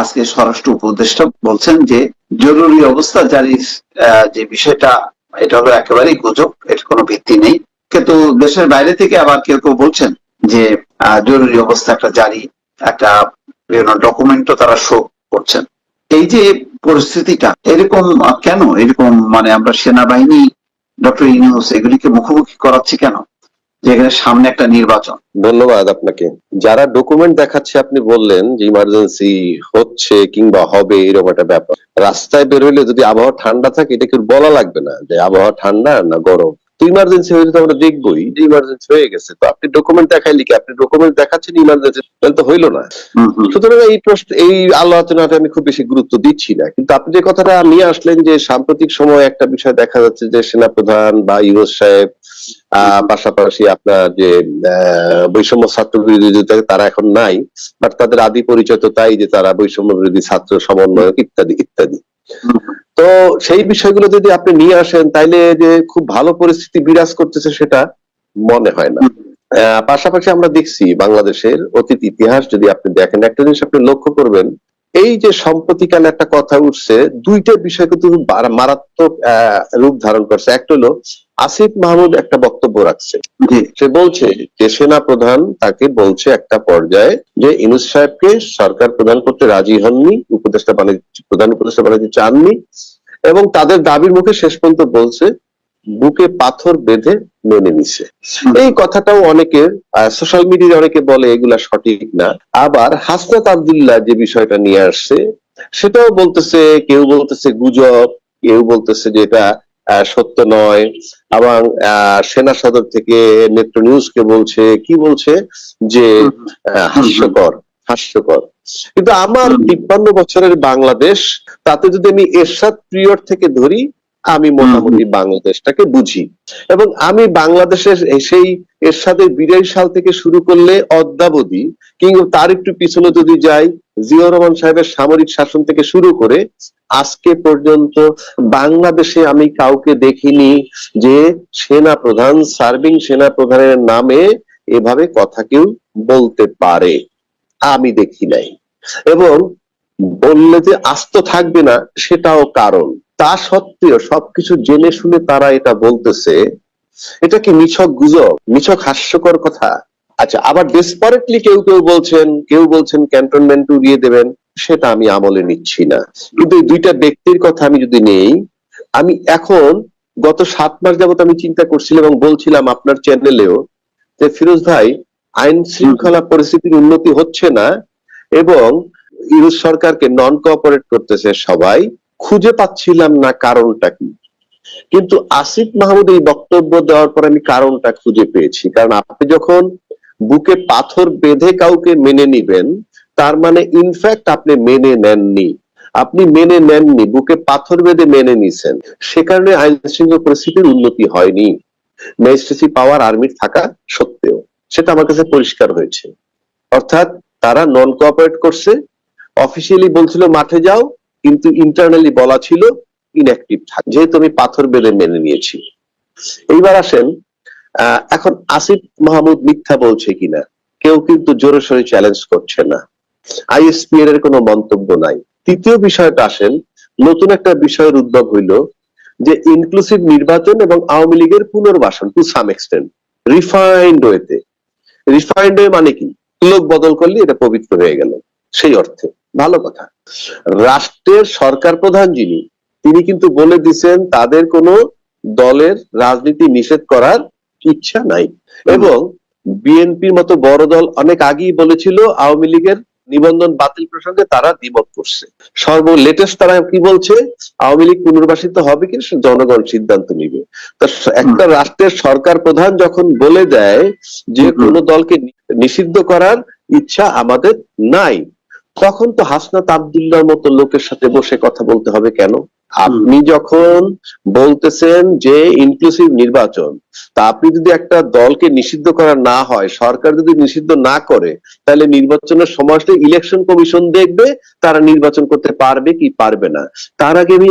আজকে স্বরাষ্ট্র উপদেষ্টা বলছেন যে জরুরি অবস্থা জারির যে বিষয়টা, এটা হলো একেবারেই গুজব, এর কোনো ভিত্তি নেই। কিন্তু দেশের বাইরে থেকে আবার কেউ কেউ বলছেন যে জরুরি অবস্থা একটা জারি, একটা বিভিন্ন ডকুমেন্টও তারা শো করছেন। এই যে পরিস্থিতিটা, এরকম কেন? এরকম মানে আমরা সেনাবাহিনী, ডক্টর ইউনুস এগুলিকে মুখোমুখি করাচ্ছি কেন? যেখানে সামনে একটা নির্বাচন। ধন্যবাদ আপনাকে। যারা ডকুমেন্ট দেখাচ্ছে, আপনি বললেন যে ইমার্জেন্সি হচ্ছে কিংবা হবে, এরকম একটা ব্যাপার। রাস্তায় বের হইলে যদি আবহাওয়া ঠান্ডা থাকে, এটা কি বলা লাগবে না? যে আবহাওয়া ঠান্ডা না গরম? তো ইমার্জেন্সি হলে তো আমরা দেখবোই যে ইমার্জেন্সি হয়ে গেছে। তো আপনি ডকুমেন্ট দেখাইলি কি? আপনি ডকুমেন্ট দেখাচ্ছেন ইমার্জেন্সি তাহলে তো হইল না। সুতরাং এই প্রশ্ন এই আলোচনাটা আমি খুব বেশি গুরুত্ব দিচ্ছি না। কিন্তু আপনি যে কথাটা নিয়ে আসলেন যে সাম্প্রতিক সময় একটা বিষয় দেখা যাচ্ছে যে সেনাপ্রধান বা ইউএস সাহেব আহ, পাশাপাশি আপনার যে আহ, বৈষম্য ছাত্র বিরোধী তারা এখন নাই বাট তাদের আদি পরিচয় তো তাই যে তারা বৈষম্য বিরোধী ছাত্র সমন্বয়ক ইত্যাদি ইত্যাদি। তো সেই বিষয়গুলো যদি আপনি নিয়ে আসেন তাইলে যে খুব ভালো পরিস্থিতি বিরাজ করতেছে সেটা মনে হয় না। আহ, পাশাপাশি আমরা দেখছি বাংলাদেশের অতীত ইতিহাস যদি আপনি দেখেন একটা জিনিস আপনি লক্ষ্য করবেন এই যে সম্প্রতিকালে একটা কথা উঠছে দুইটা বিষয় কিন্তু মারাত্মক রূপ ধারণ করছে। একটা হলো আসিফ মাহমুদ একটা বক্তব্য রাখছে। সে বলছে যে সেনা প্রধান তাকে বলছে একটা পর্যায়ে যে ইনুস সাহেবকে সরকার প্রদান করতে রাজি হননি উপদেষ্টা বাণিজ্য প্রধান উপদেষ্টা বাণিজ্য চাননি এবং তাদের দাবির মুখে শেষ পর্যন্ত বলছে বুকে পাথর বেঁধে মেনে নিছে। এই কথাটাও অনেকে সোশ্যাল মিডিয়ায় অনেকে বলে এগুলা সঠিক না। আবার হাসনাত আব্দুল্লাহ যে বিষয়টা নিয়ে আসছে সেটাও বলতেছে কেউ বলতেছে গুজব কেউ বলতেছে যে এটা সত্য নয়। এবং আহ, সেনা সদর থেকে নেত্র নিউজকে বলছে কি বলছে? যে হাস্যকর হাস্যকর। কিন্তু আমার। তিপ্পান্ন বছরের বাংলাদেশ তাতে যদি আমি এরশাদ পিরিয়ড থেকে ধরি আমি মোটামুটি বাংলাদেশটাকে বুঝি। এবং আমি বাংলাদেশের সেই এর সাথে বিরাশি সাল থেকে শুরু করলে অদ্যাবধি কিংবা তার একটু পিছনে যদি যাই জিয়াউর রহমান সাহেবের সামরিক শাসন থেকে শুরু করে আজকে পর্যন্ত বাংলাদেশে আমি কাউকে দেখিনি যে সেনা প্রধান সার্ভিং সেনা প্রধানের নামে এভাবে কথা কেউ বলতে পারে। আমি দেখি নাই। এবং বললে যে আস্ত থাকবে না সেটাও কারণ। তা সত্ত্বেও সবকিছু জেনে শুনে তারা এটা বলতেছে। এটা কি মিছক গুজব? মিছক হাস্যকর কথা? আচ্ছা আবার ডেসপারেটলি কেউ কেউ বলছেন কেউ বলছেন ক্যান্টনমেন্ট উড়িয়ে দেবেন, সেটা আমি আমলে নিচ্ছি না। কিন্তু দুইটা ব্যক্তির কথা আমি যদি নেই, আমি এখন গত সাত মাস যাবত আমি চিন্তা করছিলাম এবং বলছিলাম আপনার চ্যানেলেও যে ফিরোজ ভাই, আইন শৃঙ্খলা পরিস্থিতির উন্নতি হচ্ছে না এবং ইউরোপ সরকারকে নন কোঅপারেট করতেছে সবাই। খুঁজে পাচ্ছিলাম না কারণটা কি। কিন্তু আসিফ মাহমুদ এই বক্তব্য দেওয়ার পর আমি কারণটা খুঁজে পেয়েছি। কারণ আপনি যখন বুকে পাথর বেঁধে কাউকে মেনে নিবেন, তার মানে ইনফ্যাক্ট আপনি মেনে নেননি। আপনি মেনে নেননি, বুকে পাথর বেঁধে মেনে নিছেন। সে কারণে আইন শৃঙ্খলা পরিস্থিতির উন্নতি হয়নি। ম্যাজিস্ট্রেসি পাওয়ার আর্মির থাকা সত্ত্বেও। সেটা আমার কাছে পরিষ্কার হয়েছে। অর্থাৎ তারা নন কোঅপারেট করছে। অফিসিয়ালি বলছিল, মাঠে যাও। কিন্তু ইন্টারনালি বলা ছিল ইনঅ্যাক্টিভ থাক, যেহেতু আমি পাথর বেঁধে মেনে নিয়েছি। এইবার আসেন এখন আসিফ মাহমুদ মিথ্যা বলছে কিনা? কেউ কিন্তু জোরে সোরে চ্যালেঞ্জ করছে না। আইএসপি এর কোনো মন্তব্য নাই। তৃতীয় বিষয়টা আসেন, নতুন একটা বিষয়ের উদ্ভব হইল যে ইনক্লুসিভ নির্বাচন এবং আওয়ামী লীগের পুনর্বাসন টু সাম এক্সটেন্ট রিফাইন্ড ওয়েতে রিফাইন্ড ওয়ে মানে কি? লোক বদল করলে এটা পবিত্র হয়ে গেল। সেই অর্থে। ভালো কথা। রাষ্ট্রের সরকার প্রধান যিনি তিনি কিন্তু বলে দিচ্ছেন তাদের কোনো দলের রাজনীতি নিষেধ করার ইচ্ছা নাই। এবং বিএনপির মতো বড় দল অনেক আগেই বলেছিল আওয়ামী লীগের নিবন্ধন বাতিল প্রসঙ্গে তারা দ্বিমত করছে। সর্ব লেটেস্ট তারা কি বলছে? আওয়ামী লীগ পুনর্বাসিত হবে কি? জনগণ সিদ্ধান্ত নিবে। তা একটা রাষ্ট্রের সরকার প্রধান যখন বলে দেয় যে। কোন দলকে নিষিদ্ধ করার ইচ্ছা আমাদের নাই তখন তো হাসনাত আবদুল্লাহর মতো লোকের সাথে বসে কথা বলতে হবে কেন? আপনি যখন বলতেছেন যে ইনক্লুসিভ নির্বাচন, তা আপনি যদি একটা দলকে নিষিদ্ধ করা না হয়, সরকার যদি নিষিদ্ধ না করে, তাহলে নির্বাচনের সময় ইলেকশন কমিশন দেখবে, তারা নির্বাচন করতে পারবে কি পারবে না। তার আগে আমি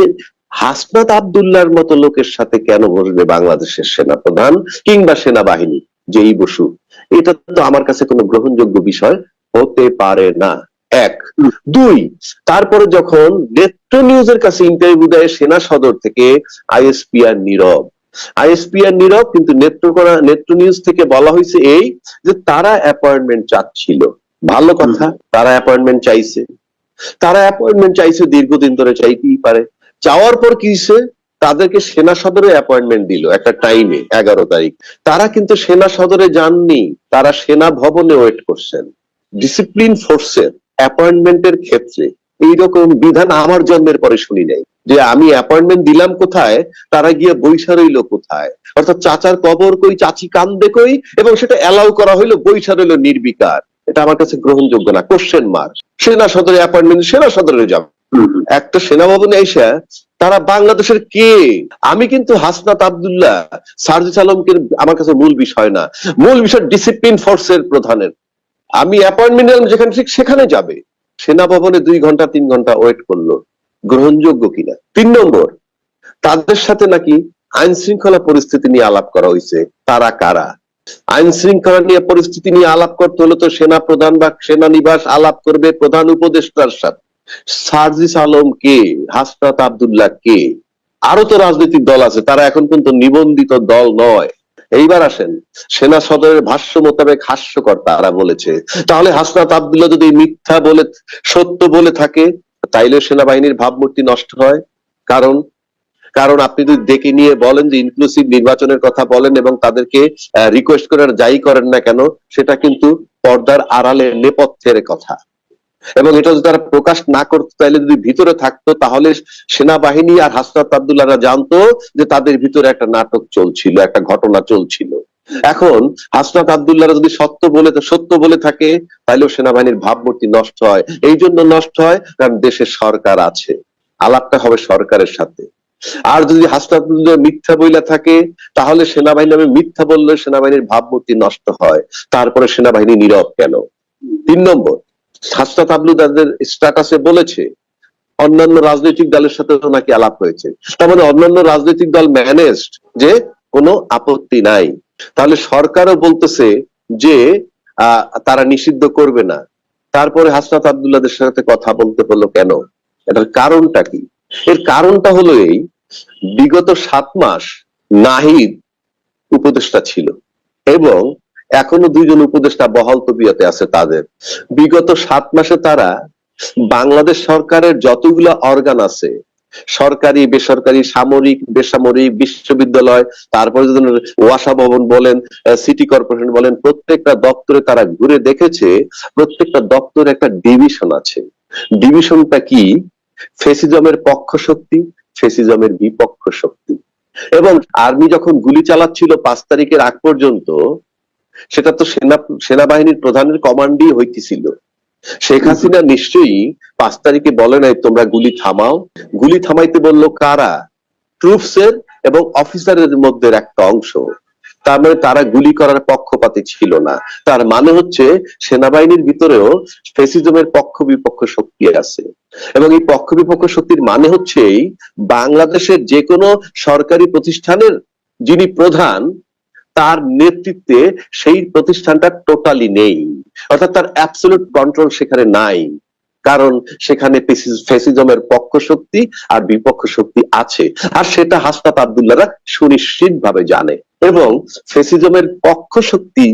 হাসনাত আবদুল্লাহর মতো লোকের সাথে কেন বসবে বাংলাদেশের সেনাপ্রধান কিংবা সেনাবাহিনী? যেই বসু। এটা তো আমার কাছে কোনো গ্রহণযোগ্য বিষয় হতে পারে না। এক। দুই, তারপরে যখন নেত্র নিউজের কাছে ইন্টারভিউ দেয় সেনা সদর থেকে আইএসপিআর নীরব। নীরব কিন্তু নেত্র নিউজ থেকে বলা হয়েছে এই যে তারা অ্যাপয়েন্টমেন্ট চাচ্ছিল। ভালো কথা, তারা অ্যাপয়েন্টমেন্ট চাইছে। তারা অ্যাপয়েন্টমেন্ট চাইছে, দীর্ঘদিন ধরে চাইতেই পারে। চাওয়ার পর কি তাদেরকে সেনা সদরে অ্যাপয়েন্টমেন্ট দিল একটা টাইমে এগারো তারিখ। তারা কিন্তু সেনা সদরে যাননি, তারা সেনা ভবনে ওয়েট করছেন। ডিসিপ্লিন ফোর্সের অ্যাপয়েন্টমেন্টের ক্ষেত্রে এইরকম বিধান আমার জন্মের পরে শুনি নাই। যে আমি অ্যাপয়েন্টমেন্ট দিলাম কোথায়, তারা গিয়ে বৈশা রইল কোথায়? অর্থাৎ চাচার কবর কই, চাচি কান্দে কই, এবং সেটা অ্যালাউ করা হইল বৈশা রইল নির্বিকার। এটা আমার কাছে গ্রহণযোগ্য না কোশ্চেন মার্ক সেনা সদরে অ্যাপয়েন্টমেন্ট সেনা সদরে হুম। একটা সেনা ভবনে এসে তারা বাংলাদেশের কে? আমি কিন্তু হাসনাত আবদুল্লাহ, সার্জিস আলমকে আমার কাছে মূল বিষয় না। মূল বিষয় ডিসিপ্লিন ফোর্সের প্রধানের। আমি অ্যাপয়েন্টমেন্ট দিলাম যেখানে, ঠিক সেখানে যাবে। সেনা ভবনে দুই ঘণ্টা, তিন ঘণ্টা ওয়েট করল। গ্রহণযোগ্য কিনা? তিন নম্বর, তাদের সাথে নাকি আইন শৃঙ্খলা পরিস্থিতি নিয়ে আলাপ করা হয়েছে? তারা কারা? আইন শৃঙ্খলা নিয়ে পরিস্থিতি নিয়ে আলাপ করতে হলে তো সেনা প্রধান বা সেনানিবাস আলাপ করবে প্রধান উপদেষ্টার সাথে। সার্জিস আলম কে? হাসনাত আব্দুল্লাহ কে? আরও তো রাজনৈতিক দল আছে, তারা এখন কিন্তু নিবন্ধিত দল নয়। এইবার আসেন। সেনা সদরের ভাষ্য মোতাবেক হাস্যকর তারা বলেছে, তাহলে হাসনাত আব্দুল্লাহ যদি মিথ্যা বলে, সত্য বলে থাকে, তাইলে সেনাবাহিনীর ভাবমূর্তি নষ্ট হয়। কারণ কারণ আপনি যদি ডেকে নিয়ে বলেন যে ইনক্লুসিভ নির্বাচনের কথা বলেন এবং তাদেরকে রিকোয়েস্ট করার যাই করেন না কেন, সেটা কিন্তু পর্দার আড়ালে নেপথ্যের কথা। এবং এটা যদি তারা প্রকাশ না করতো, তাহলে যদি ভিতরে থাকতো, তাহলে সেনাবাহিনী আর হাসনাত আব্দুল্লাহরা জানতো যে তাদের ভিতরে একটা নাটক চলছিল, একটা ঘটনা চলছিল। এখন হাসনাত আব্দুল্লাহরা যদি সত্য বলে সত্য বলে থাকে, তাহলেও সেনাবাহিনীর ভাবমূর্তি নষ্ট হয়। এই জন্য নষ্ট হয়, কারণ দেশের সরকার আছে। আলাপটা হবে সরকারের সাথে। আর যদি হাসনাত মিথ্যা বইলা থাকে, তাহলে সেনাবাহিনী, আমি মিথ্যা বললে সেনাবাহিনীর ভাবমূর্তি নষ্ট হয়। তারপরে সেনাবাহিনী নীরব কেন? তিন নম্বর হাসনাত আব্দুল্লাহদের স্ট্যাটাসে বলেছে, অন্যান্য রাজনৈতিক দলের সাথে নাকি আলাপ হয়েছে। তার মানে অন্যান্য রাজনৈতিক দল ম্যানেজড যে কোনো আপত্তি নাই। তাহলে সরকারও বলতেছে যে তারা নিষিদ্ধ করবে না। তারপরে হাসনাত আব্দুল্লাহদের সাথে কথা বলতে হলো কেন? এটার কারণটা কি? এর কারণটা হলো এই, বিগত সাত মাস নাহিদ উপদেষ্টা ছিল এবং এখনও দুইজন উপদেষ্টা বহাল তবিয়তে আছে তাদের। বিগত সাত মাসে তারা বাংলাদেশ সরকারের যতগুলো অর্গান আছে, সরকারি, বেসরকারি, সামরিক, বেসামরিক, বিশ্ববিদ্যালয়, তারপরে যদি ওয়াসা ভবন বলেন সিটি কর্পোরেশন বলেন, প্রত্যেকটা দপ্তরে তারা ঘুরে দেখেছে, প্রত্যেকটা দপ্তরে একটা ডিভিশন আছে। ডিভিশনটা কি? ফেসিজমের পক্ষ শক্তি, ফেসিজমের বিপক্ষ শক্তি। এবং আর্মি যখন গুলি চালাচ্ছিল পাঁচ তারিখের আগ পর্যন্ত সেটা তো সেনা, সেনাবাহিনীর প্রধানের কমান্ডই হইতেছিল। শেখ হাসিনা নিশ্চয়ই পাঁচ তারিখে বলে নাই, তোমরা গুলি থামাও। গুলি থামাইতে বলল কারা? ট্রুপস এবং অফিসারের মধ্যে একটা অংশ। তার মানে তারা গুলি করার পক্ষপাতী ছিল না। তার মানে হচ্ছে সেনাবাহিনীর ভিতরেও ফেসিজমের পক্ষ বিপক্ষ শক্তি আছে। এবং এই পক্ষ বিপক্ষ শক্তির মানে হচ্ছে বাংলাদেশের যে কোনো সরকারি প্রতিষ্ঠানের যিনি প্রধান তার নেতৃত্বে সেই প্রতিষ্ঠানটা টোটালি নেই। অর্থাৎ তার অ্যাবসলিউট কন্ট্রোল সেখানে নাই। কারণ সেখানে ফেসিজমের পক্ষ শক্তি আর বিপক্ষ শক্তি আছে। আর সেটা হাসনাত আব্দুল্লাহরা সুনিশ্চিত ভাবে জানে। এবং ফেসিজমের পক্ষ শক্তি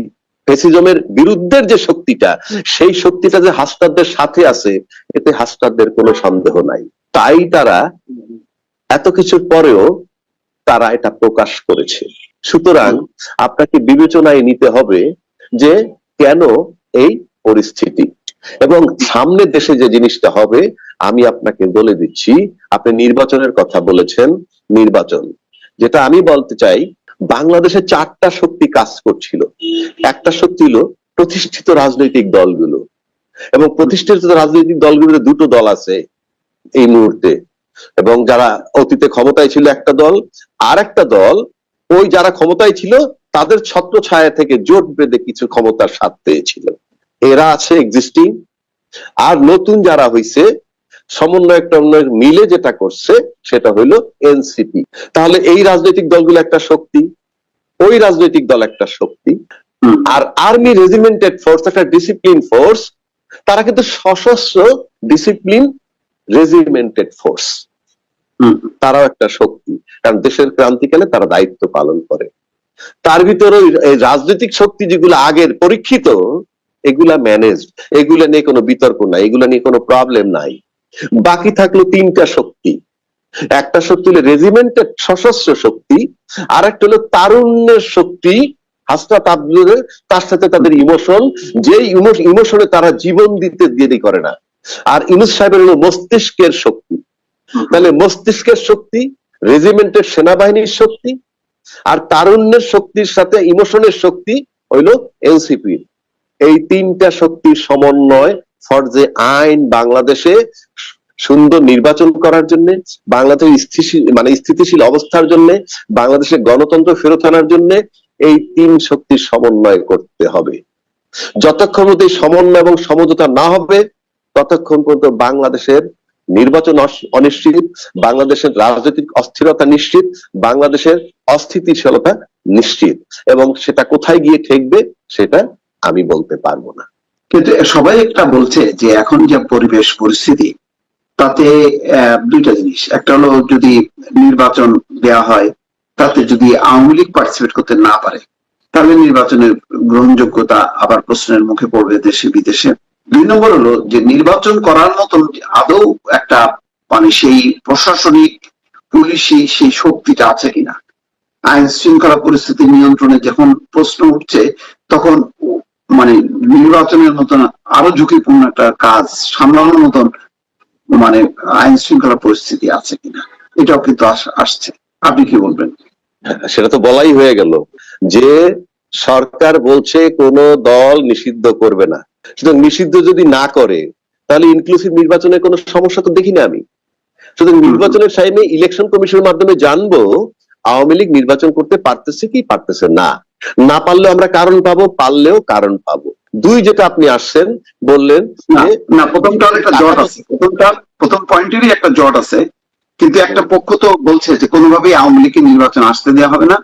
ফেসিজমের বিরুদ্ধের যে শক্তিটা, সেই শক্তিটা যে হাসনাতদের সাথে আছে, এতে হাসনাতদের কোনো সন্দেহ নাই। তাই তারা এত কিছুর পরেও তারা এটা প্রকাশ করেছে। সুতরাং আপনাকে বিবেচনায় নিতে হবে যে কেন এই পরিস্থিতি। এবং সামনে দেশে যে জিনিসটা হবে, আমি আপনাকে বলে দিচ্ছি, আপনি নির্বাচনের কথা বলেছেন, নির্বাচন। যেটা আমি বলতে চাই, বাংলাদেশে চারটা শক্তি কাজ করছিল। একটা শক্তি হলো প্রতিষ্ঠিত রাজনৈতিক দলগুলো। এবং প্রতিষ্ঠিত রাজনৈতিক দলগুলোতে দুটো দল আছে এই মুহূর্তে। এবং যারা অতীতে ক্ষমতায় ছিল একটা দল আর একটা দল ওই যারা ক্ষমতায় ছিল তাদের ছত্র ছায়া থেকে জোট বেঁধে কিছু ক্ষমতার স্বাদ পেয়েছিল। এরা আছে এক্সিস্টিং আর নতুন যারা হইছে সমন্বয় টন্বয় মিলে যেটা করছে সেটা হইল এনসিপি তাহলে এই রাজনৈতিক দলগুলো একটা শক্তি ওই রাজনৈতিক দল একটা শক্তি। আর আর্মি রেজিমেন্টেড ফোর্স একটা ডিসিপ্লিন ফোর্স তারা কিন্তু সশস্ত্র ডিসিপ্লিন রেজিমেন্টেড ফোর্স তারাও একটা শক্তি। কারণ দেশের ক্রান্তিকালে তারা দায়িত্ব পালন করে। তার ভিতরে এই রাজনৈতিক শক্তি যেগুলো আগের পরীক্ষিত, এগুলা ম্যানেজ এগুলা নিয়ে কোনো বিতর্ক নাই, এগুলা নিয়ে কোনো প্রবলেম নাই। বাকি থাকল তিনটা শক্তি। একটা শক্তি হলো রেজিমেন্টের সশস্ত্র শক্তি আর একটা হলো তারুণ্যের শক্তি হাসনা তাবলুরের তার সাথে তাদের ইমোশন যে ইমোশনে তারা জীবন দিতে দেরি করে না। আর ইনুস সাহেবের হলো মস্তিষ্কের শক্তি। তাহলে মস্তিষ্কের শক্তি রেজিমেন্টের সেনাবাহিনীর শক্তি, আর তারুণ্যের শক্তির সাথে ইমোশনের শক্তি হইল এনসিপি এই তিনটা শক্তির সমন্বয় ফরজে আইন বাংলাদেশে সুন্দর নির্বাচন করার জন্য, বাংলাদেশের স্থিতিশীল মানে স্থিতিশীল অবস্থার জন্য, বাংলাদেশের গণতন্ত্র ফেরত আনার জন্য এই তিন শক্তির সমন্বয় করতে হবে। যতক্ষণ সমন্বয় এবং সমঝোতা না হবে, ততক্ষণ পর্যন্ত বাংলাদেশের নির্বাচন অনিশ্চিত, বাংলাদেশের রাজনৈতিক অস্থিরতা নিশ্চিত, বাংলাদেশের অস্থিতিশীলতা নিশ্চিত। এবং সেটা কোথায় গিয়ে ঠেকবে, সেটা আমি বলতে পারব না। কিন্তু সবাই একটা বলছে যে এখন যে পরিবেশ পরিস্থিতি, তাতে দুইটা জিনিস। একটা হলো যদি নির্বাচন দেওয়া হয়, তাতে যদি আওয়ামী লীগ পার্টিসিপেট করতে না পারে, তাহলে নির্বাচনের গ্রহণযোগ্যতা আবার প্রশ্নের মুখে পড়বে দেশে বিদেশে দুই নম্বর হলো যে নির্বাচন করার মতন আদৌ একটা মানে সেই প্রশাসনিক পুলিশি সেই শক্তিটা আছে কিনা? আইন শৃঙ্খলা পরিস্থিতি নিয়ন্ত্রণে যখন প্রশ্ন উঠছে, তখন মানে নির্বাচনের মতন আরও ঝুঁকিপূর্ণ একটা কাজ সামলানোর মতন মানে আইন শৃঙ্খলা পরিস্থিতি আছে কিনা? এটাও কিন্তু আসছে। আপনি কি বলবেন? সেটা তো বলাই হয়ে গেল যে সরকার বলছে কোন দল নিষিদ্ধ করবে না। সুতরাং নিষিদ্ধ যদি না করে তাহলে ইনক্লুসিভ নির্বাচনের কোনো সমস্যা তো দেখি না আমি। সুতরাং নির্বাচনের টাইমে ইলেকশন কমিশনের মাধ্যমে জানব আওয়ামী লীগ নির্বাচন করতে পারতেছে কি পারতেছে না। না পারলেও আমরা কারণ পাবো পারলেও কারণ পাবো। দুই যেটা আপনি আসছেন বললেন না প্রথমটার একটা জট আছে। প্রথমটা প্রথম পয়েন্টেরই একটা জট আছে। কিন্তু একটা পক্ষ তো বলছে যে কোনোভাবেই আওয়ামী লীগকে নির্বাচন আসতে দেওয়া হবে না।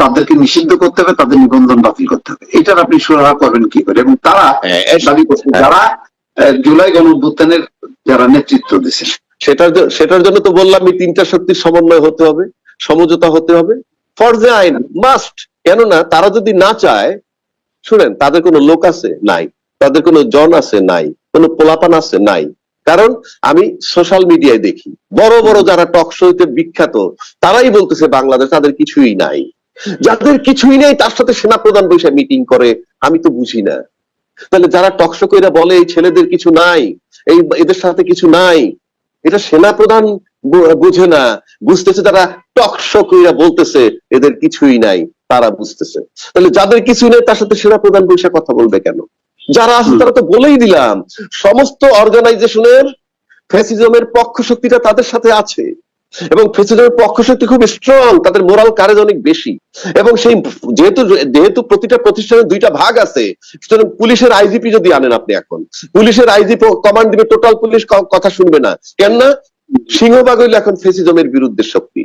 তাদেরকে নিষিদ্ধ করতে হবে তাদের নিবন্ধন বাতিল করতে হবে। এটার আপনি সুরাহা করবেন কি করে? এবং তারা হ্যাঁ, দাবি করছে যারা জুলাই গণ অভ্যুত্থানের যারা নেতৃত্ব দিচ্ছে সেটার সেটার জন্য তো বললাম এই তিনটা শক্তির সমন্বয় হতে হবে সমঝোতা হতে হবে। ফরজে আইন মাস্ট কেননা তারা যদি না চায় শুনেন তাদের কোনো লোক আছে? নাই। তাদের কোনো জন আছে? নাই। কোনো পোলাপান আছে? নাই। কারণ আমি সোশ্যাল মিডিয়ায় দেখি বড় বড় যারা টক শোতে বিখ্যাত তারাই বলতেছে বাংলাদেশ তাদের কিছুই নাই। যাদের কিছুই নেই, তার সাথে সেনা প্রধান বসে মিটিং করে, আমি তো বুঝি না। তাহলে যারা টকশো কইরা বলে, এই ছেলেদের কিছু নাই, এই এদের সাথে কিছু নাই, এটা সেনা প্রধান বুঝে না। বুঝতেছে তারা টকশো কইরা বলতেছে, এদের কিছুই নাই, তারা বুঝতেছে। তাহলে যাদের কিছুই নেই, তার সাথে সেনা প্রধান বসে কথা বলবে কেন? যারা আছে, তারা তো বলেই দিলাম, সমস্ত অর্গানাইজেশনের ফ্যাসিজমের পক্ষ শক্তিটা তাদের সাথে আছে। এবং ফ্যাসিজমের পক্ষ শক্তি খুব স্ট্রং তাদের মোরাল কারেজ অনেক বেশি। এবং সেই যেহেতু যেহেতু প্রতিটা প্রতিষ্ঠানের দুইটা ভাগ আছে সুতরাং পুলিশের আইজিপি যদি আনেন আপনি এখন। পুলিশের আইজিপি কমান্ড দিবে টোটাল পুলিশ কথা শুনবে না। কেন না সিংহবাগ হইল এখন ফেসিজমের বিরুদ্ধে শক্তি।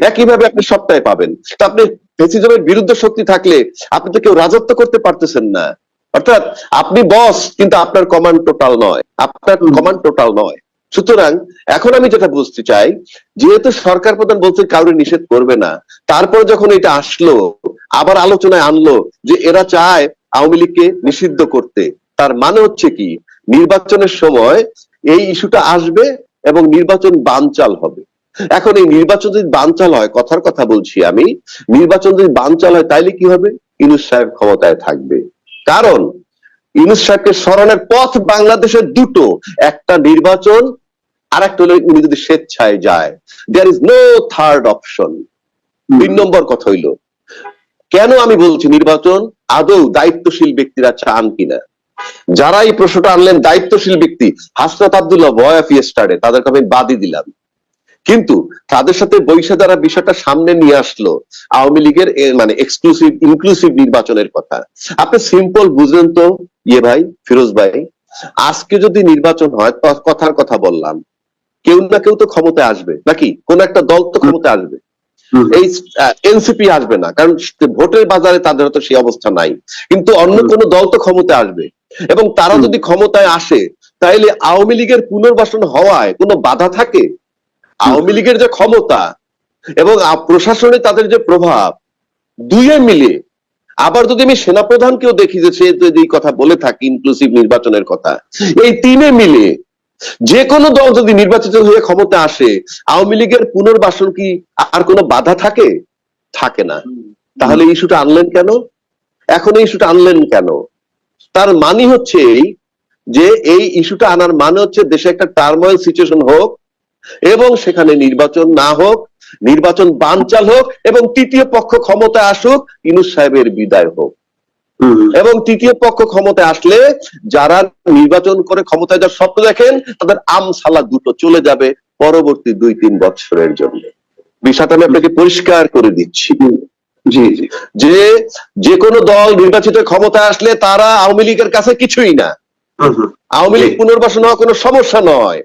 একইভাবে আপনি সবটাই পাবেন। তো আপনি ফেসিজমের বিরুদ্ধে শক্তি থাকলে আপনি তো কেউ রাজত্ব করতে পারতেছেন না। অর্থাৎ আপনি বস কিন্তু আপনার কমান্ড টোটাল নয়। আপনার। কমান্ড টোটাল নয়। সুতরাং এখন আমি যেটা বুঝতে চাই, যেহেতু সরকার প্রধান বলছে কাউরে নিষেধ করবে না, তারপর যখন এটা আসলো, আবার আলোচনায় আনলো যে এরা চায় আওয়ামী লীগকে নিষিদ্ধ করতে, তার মানে হচ্ছে কি, নির্বাচনের সময় এই ইস্যুটা আসবে এবং নির্বাচন বানচাল হবে। এখন এই নির্বাচন যদি বানচাল হয়, কথার কথা বলছি আমি, নির্বাচন যদি বানচাল হয় তাইলে কি হবে? ইনুস সাহেব ক্ষমতায় থাকবে। কারণ ইনুস সাহেবকে স্মরণের পথ বাংলাদেশের দুটো। একটা নির্বাচন আর একটা হলো উনি যদি স্বেচ্ছায় যায়। There is no third option তিন নম্বর কথা হইল, কেন আমি বলছি নির্বাচন? আদৌ দায়িত্বশীল ব্যক্তিরা চান কিনা? যারা এই প্রশ্নটা আনলেন দায়িত্বশীল ব্যক্তি, হাসনাত আবদুল্লাহ ভয় অফ ইয়েস্টারডে তাদেরকে আমি বাদই দিলাম। কিন্তু তাদের সাথে বৈশা যারা বিষয়টা সামনে নিয়ে আসলো আওয়ামী লীগের মানে এক্সক্লুসিভ ইনক্লুসিভ নির্বাচনের কথা। আপনি সিম্পল বুঝলেন তো ইয়ে ভাই ফিরোজ ভাই আজকে যদি নির্বাচন হয় কথার কথা বললাম কেউ না কেউ তো ক্ষমতায় আসবে নাকি? কোন একটা দল তো ক্ষমতায় আসবে। এই এনসিপি আসবে না কারণ ভোটের বাজারে তাদের তো সেই অবস্থা নাই। কিন্তু অন্য কোন দল তো ক্ষমতায় আসবে। এবং তারা যদি ক্ষমতায় আসে তাইলে আওয়ামী লীগের পুনর্বাসন হওয়ায় কোনো বাধা থাকে? আওয়ামী লীগের যে ক্ষমতা এবং প্রশাসনে তাদের যে প্রভাব, দুইয়ে মিলে। আবার যদি আমি সেনাপ্রধানকেও দেখি যে সে যদি কথা বলে থাকে ইনক্লুসিভ নির্বাচনের কথা, এই তিনে মিলে যে কোনো দল যদি নির্বাচিত হয়ে ক্ষমতা আসে, আওয়ামী লীগের পুনর্বাসন কি আর কোনো বাধা থাকে? থাকে না। তাহলে ইস্যুটা আনলেন কেন? এখন এই ইস্যুটা আনলেন কেন? তার মানে হচ্ছে এই যে এই ইস্যুটা আনার মানে হচ্ছে দেশে একটা টার্মোয়াল সিচুয়েশন হোক এবং সেখানে নির্বাচন না হোক নির্বাচন বানচাল হোক এবং তৃতীয় পক্ষ ক্ষমতায় আসুক ইনুস সাহেবের বিদায় হোক। এবং তৃতীয় পক্ষ ক্ষমতায় আসলে যারা নির্বাচন করে ক্ষমতায় যার স্বপ্ন দেখেন তাদের আম সালা দুটো চলে যাবে পরবর্তী দুই তিন বছরের জন্য। বিষয়টা আমি আপনাকে পরিষ্কার করে দিচ্ছি। জি জি। যে যে কোনো দল নির্বাচিত ক্ষমতায় আসলে তারা আওয়ামী লীগের কাছে কিছুই না। আওয়ামী লীগ পুনর্বাসন হওয়া কোনো সমস্যা নয়।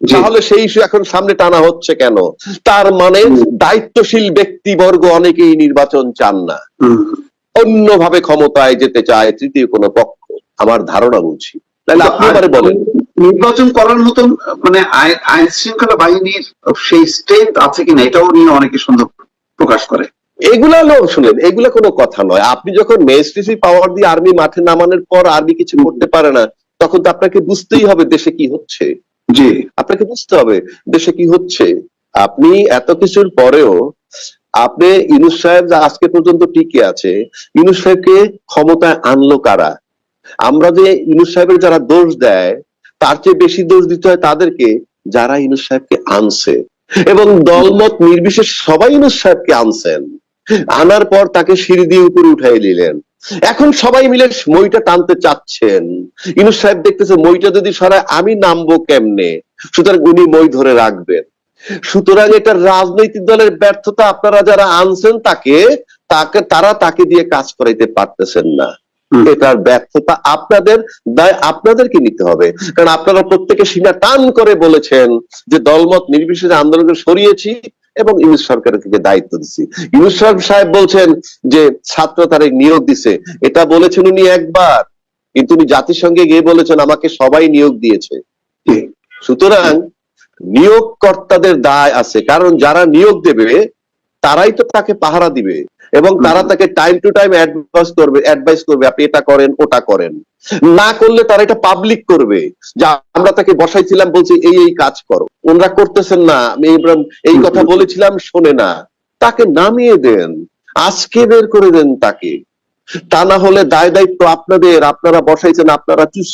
তাহলে সেই ইস্যু এখন সামনে টানা হচ্ছে কেন? তার মানে। দায়িত্বশীল ব্যক্তিবর্গ অনেকেই নির্বাচন চান না। অন্যভাবে ক্ষমতায় যেতে চায় তৃতীয় কোনো পক্ষ। আমার ধারণা বলছি তাহলে আপনি এবারে বলেন। নির্বাচন করার মতন মানে আইন শৃঙ্খলা বাহিনীর সেই স্ট্রেংথ আছে কিনা এটাও নিয়ে অনেকে সন্দেহ প্রকাশ করে। এগুলা লোক শুনেন এগুলা কোনো কথা নয়। আপনি যখন মেজিস্ট্রেসি পাওয়ার দিয়ে আর্মি মাঠে নামানোর পর আর্মি কিছু করতে পারে না তখন তো আপনাকে বুঝতেই হবে দেশে কি হচ্ছে। জি, আপনাকে বুঝতে হবে, দেশে কি হচ্ছে। আপনি এত কিছুর পরেও আপনি ইনুস সাহেব যা আজকে পর্যন্ত টিকে আছে, ইনুস সাহেবকে ক্ষমতায় আনলো কারা? আমরা যে ইনুস সাহেবের যারা দোষ দেয়, তার চেয়ে বেশি দোষ দিতে হয় তাদেরকে যারা ইনুস সাহেবকে আনছে। এবং দলমত নির্বিশেষ সবাই ইনুস সাহেবকে আনছেন। আনার পর তাকে সিঁড়ি দিয়ে উপরে উঠাই নিলেন এখন সবাই মিলে মইটা টানতে চাচ্ছেন। ইনুস সাহেব দেখতেছে মইটা যদি সরায় আমি নামবো কেমনে? সুতরাং উনি মই ধরে রাখবেন। সুতরাং এটা রাজনৈতিক দলের ব্যর্থতা আপনারা যারা আনছেন তাকে তাকে তারা তাকে দিয়ে কাজ করাইতে পারতেছেন না। এটার ব্যর্থতা আপনাদের দায় আপনাদেরকে নিতে হবে। কারণ আপনারা প্রত্যেকে সীমা টান করে বলেছেন যে দলমত নির্বিশেষে আন্দোলনকে সরিয়েছি এবং ইউনুস সরকারের থেকে দায়িত্ব দিচ্ছি। ইউনুস সাহেব বলছেন যে ছাত্র তারিখ নিয়োগ দিছে। এটা বলেছেন উনি একবার। কিন্তু উনি জাতিসংঘে গিয়ে বলেছেন আমাকে সবাই নিয়োগ দিয়েছে। সুতরাং নিয়োগকর্তাদের দায় আছে। কারণ যারা নিয়োগ দেবে তারাই তো তাকে পাহারা দিবে। এবং তারা তাকে টাইম টু টাইম অ্যাডভাইস করবে অ্যাডভাইস করবে আপনি এটা করেন ওটা করেন। না করলে তারা এটা পাবলিক করবে যা আমরা তাকে বসাইছিলাম বলছি এই এই কাজ করো। ওনারা করতেছেন না আমি এই- এই কথা বলেছিলাম শোনে না। তাকে নামিয়ে দেন আজকে বের করে দেন তাকে। তা না হলে দায় দায়িত্ব আপনাদের আপনারা বসাইছেন আপনারা চুজ